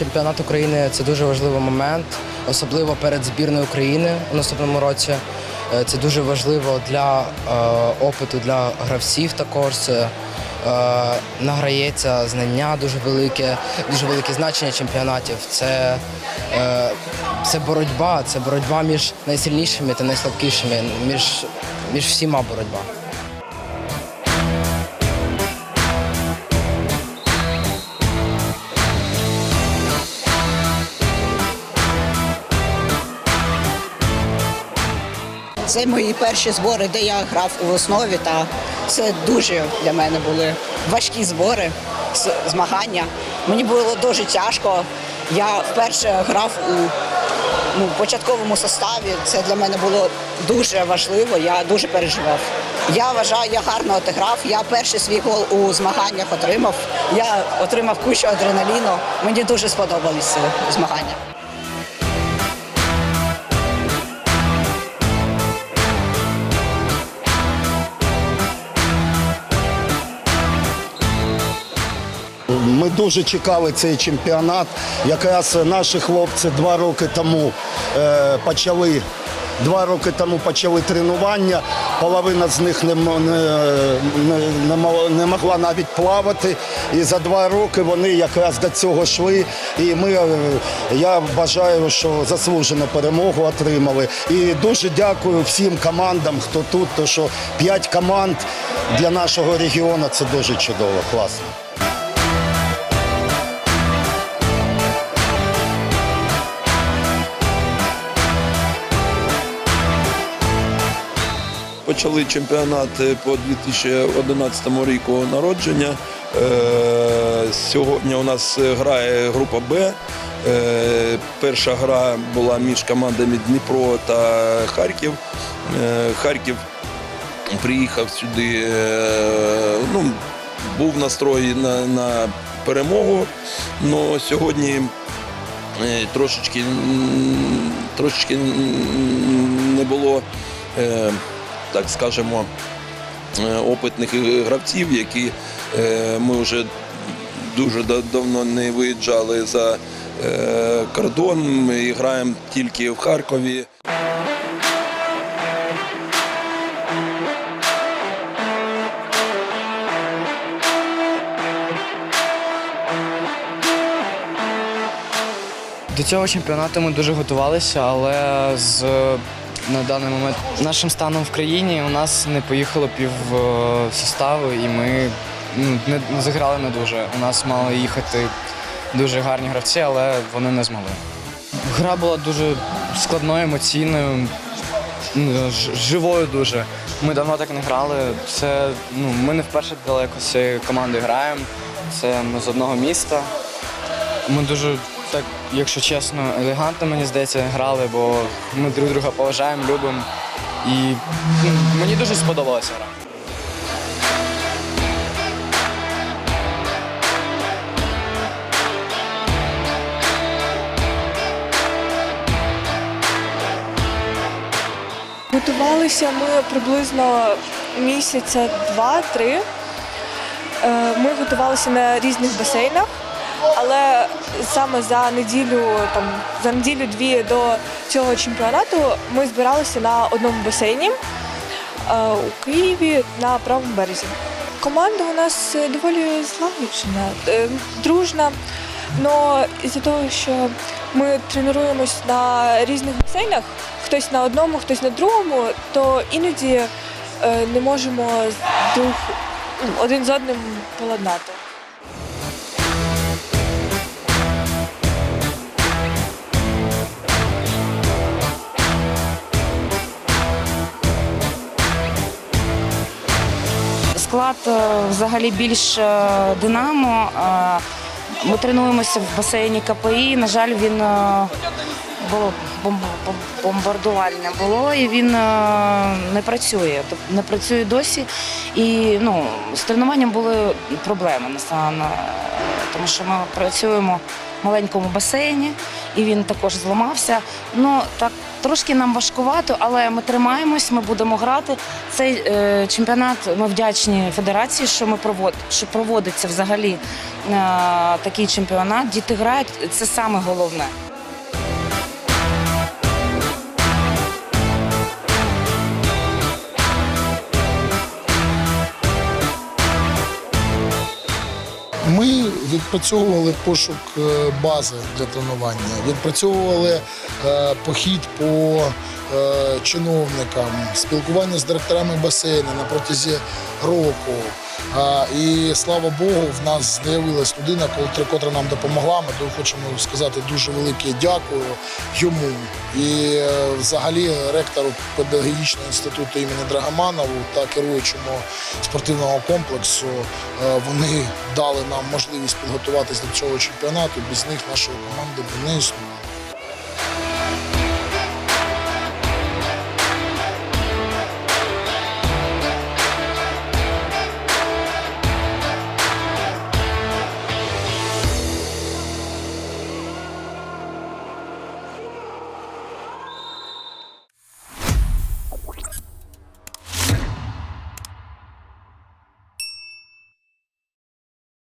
чемпіонат України це дуже важливий момент, особливо перед збірною України у наступному році. Е, Це дуже важливо для е, опиту для гравців також. Це е, награється знання дуже велике, дуже велике значення чемпіонатів. Це, це боротьба, це боротьба між найсильнішими та найслабкішими, між, між всіма боротьба. Це мої перші збори, де я грав у основі. Та це дуже для мене були важкі збори, змагання. Мені було дуже тяжко. Я вперше грав у ну, початковому составі. Це для мене було дуже важливо. Я дуже переживав. Я вважаю, я гарно отиграв. Я перший свій гол у змаганнях отримав. Я отримав кучу адреналіну. Мені дуже сподобалися змагання. Ми дуже чекали цей чемпіонат. Якраз наші хлопці два роки тому е, почали. Два роки тому почали тренування. Половина з них не, не, не, могла навіть плавати. І за два роки вони якраз до цього йшли. І ми, е, я бажаю, що заслужену перемогу отримали. І дуже дякую всім командам, хто тут, то що п'ять команд для нашого регіону це дуже чудово, класно. Почали чемпіонат е, по 2011 року народження. Е, Сьогодні у нас грає група Б. Е, Перша гра була між командами Дніпро та Харків. Харків приїхав сюди, ну, був настрой на, на перемогу. але сьогодні е, трошечки, трошечки не було, так скажемо, е, опитних гравців, які е, ми вже дуже давно не виїжджали за е, кордон. Ми граємо тільки в Харкові. До цього чемпіонату ми дуже готувалися, але з на даний момент нашим станом в країні у нас не поїхало пів е, составу, і ми ну, не, зіграли не дуже. У нас мали їхати дуже гарні гравці, але вони не змогли. Гра була дуже складною, емоційною, ну, живою дуже. Ми давно так не грали. Це ну, ми не вперше далеко з цією командою граємо. Це ми з одного міста. Ми дуже так, якщо чесно, елегантно, мені здається, грали, бо ми друг друга поважаємо, любимо. І мені дуже сподобалася гра. Готувалися ми приблизно місяця два-три. Е, Ми готувалися на різних басейнах, але саме за неділю, там за неділю-дві до цього чемпіонату ми збиралися на одному басейні е, у Києві на правому березі. Команда у нас доволі злагоджена, е, дружна. але із-за того, що ми тренуємось на різних басейнах, хтось на одному, хтось на другому, то іноді е, не можемо друг ну, один з одним поладнати. Склад е, взагалі більш е, динамо. Е, Ми тренуємося в басейні КПІ. На жаль, він було бомб- бомб- було, і він не працює. Не працює досі. І ну, з тренуванням були проблеми тому що ми працюємо маленькому басейні, і він також зламався. Ну так трошки нам важкувато, але ми тримаємось, ми будемо грати. Цей е, чемпіонат ми вдячні федерації, що ми провод, що проводиться взагалі е, такий чемпіонат. Діти грають, це саме головне. Ми відпрацьовували пошук е, бази для тренування, відпрацьовували е, похід по е, чиновникам, спілкування з директорами басейну на протязі року. І слава Богу, в нас з'явилась людина, котра- нам допомогла. Ми дуже хочемо сказати дуже велике дякую йому. І е, взагалі ректору педагогічного інституту імені Драгоманову та керуючому спортивного комплексу. Е, Вони дали нам можливість підготуватися до цього чемпіонату. Без них нашої команди б не існувало.